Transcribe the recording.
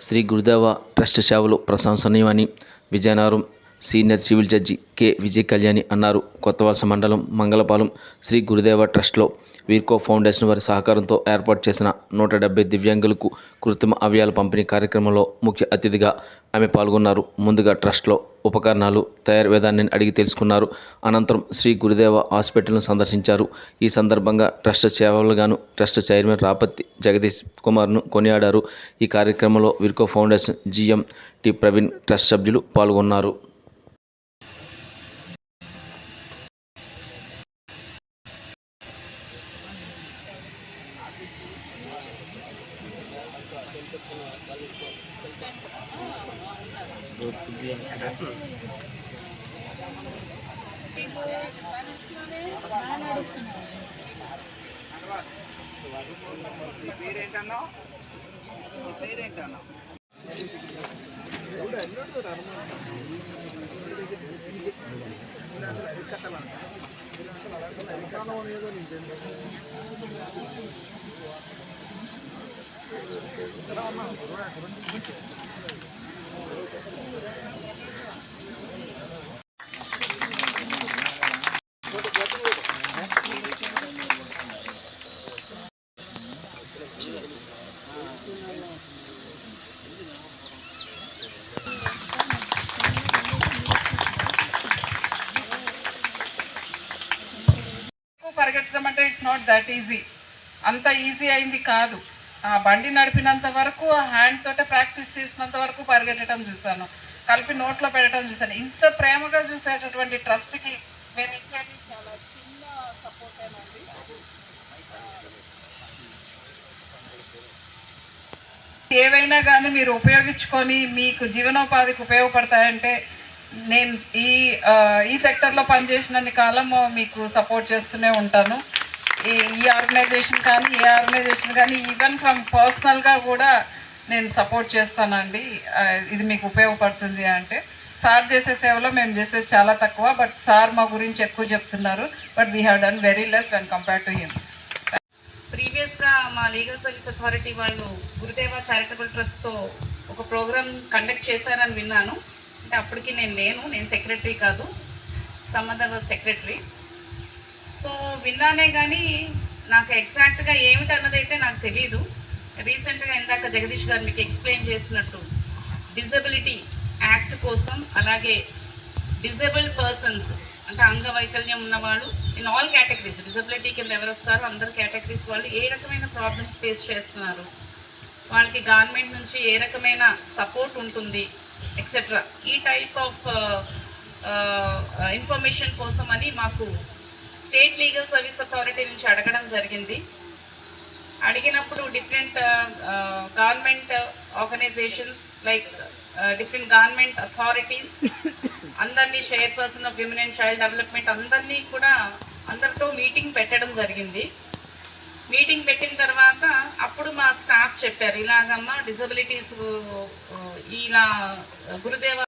Shri Gurudeva trust సేవలు ప్రశంసనీయమని Vizianagaram senior civil judge K. Vijay Kalyani అన్నారు. కొత్తవలస మండలం మంగళపాలెం శ్రీ గురుదేవ ట్రస్ట్లో వీర్కో ఫౌండేషన్ వారి సహకారంతో ఏర్పాటు చేసిన నూట డెబ్బై దివ్యాంగులకు కృత్రిమ అవయాల పంపిణీ కార్యక్రమంలో ముఖ్య అతిథిగా ఆమె పాల్గొన్నారు. ముందుగా ట్రస్ట్లో ఉపకరణాలు తయారు విధానాన్ని అడిగి తెలుసుకున్నారు. అనంతరం శ్రీ గురుదేవ హాస్పిటల్ను సందర్శించారు. ఈ సందర్భంగా ట్రస్ట్ సేవలుగాను ట్రస్ట్ చైర్మన్ రాపత్తి జగదీష్ కుమార్ను కొనియాడారు. ఈ కార్యక్రమంలో Virco foundation GM T. Praveen trust సభ్యులు పాల్గొన్నారు. నీ పేరేంటన్నావు నీ పేరేంటన్నావు ఎక్కువ పరిగెత్తడం అంటే ఇట్స్ నాట్ దట్ ఈజీ అంత ఈజీ అయింది కాదు. ఆ బండి నడిపినంత వరకు ఆ హ్యాండ్ తోటే ప్రాక్టీస్ చేసినంత వరకు పరిగెట్టడం చూశాను. కలిపి నోట్లో పెట్టడం చూశాను. ఇంత ప్రేమగా చూసేటటువంటి ట్రస్ట్కి నేను ఇచ్చేది చాలా చిన్న సపోర్టేనండి ఏవైనా కానీ మీరు ఉపయోగించుకొని మీకు జీవనోపాధికి ఉపయోగపడతాయంటే నేను ఈ ఈ సెక్టర్లో పనిచేసినన్ని కాలం మీకు సపోర్ట్ చేస్తూనే ఉంటాను. ఈ ఈ ఆర్గనైజేషన్ కానీ ఈ ఆర్గనైజేషన్ కానీ ఈవెన్ ఫ్రమ్ పర్సనల్గా కూడా నేను సపోర్ట్ చేస్తానండి. ఇది మీకు ఉపయోగపడుతుంది అంటే సార్ చేసే సేవలో మేము చేసేది చాలా తక్కువ బట్ సార్ మా గురించి ఎక్కువ చెప్తున్నారు but we have done very less when compare to him ప్రీవియస్గా మా లీగల్ సర్వీస్ అథారిటీ వాళ్ళు గురుదేవ చారిటబుల్ ట్రస్ట్తో ఒక ప్రోగ్రామ్ కండక్ట్ చేశారని విన్నాను. అంటే అప్పటికి నేను లేను నేను సెక్రటరీ కాదు సంబంధ సెక్రటరీ సో విన్నానే కానీ నాకు ఎగ్జాక్ట్గా ఏమిటన్నదైతే అయితే నాకు తెలియదు రీసెంట్గా ఇందాక జగదీష్ గారు మీకు ఎక్స్ప్లెయిన్ చేసినట్టు డిజబిలిటీ యాక్ట్ కోసం అలాగే డిజబుల్డ్ పర్సన్స్ అంటే అంగవైకల్యం ఉన్నవాళ్ళు ఇన్ ఆల్ కేటగిరీస్ డిజబిలిటీ కింద ఎవరు వస్తారో అందరు కేటగిరీస్ వాళ్ళు ఏ రకమైన ప్రాబ్లమ్స్ ఫేస్ చేస్తున్నారు? వాళ్ళకి గవర్నమెంట్ నుంచి ఏ రకమైన సపోర్ట్ ఉంటుంది ఎక్సెట్రా? ఈ టైప్ ఆఫ్ ఇన్ఫర్మేషన్ కోసం అని మాకు స్టేట్ లీగల్ సర్వీస్ అథారిటీ నుంచి అడగడం జరిగింది. అడిగినప్పుడు different government organisations like different government authorities అందరినీ chairperson of women and child development అందరినీ కూడా అందరితో మీటింగ్ పెట్టడం జరిగింది. మీటింగ్ పెట్టిన తర్వాత అప్పుడు మా స్టాఫ్ చెప్పారు ఇలాగమ్మా డిజబిలిటీస్ ఇలా గురుదేవ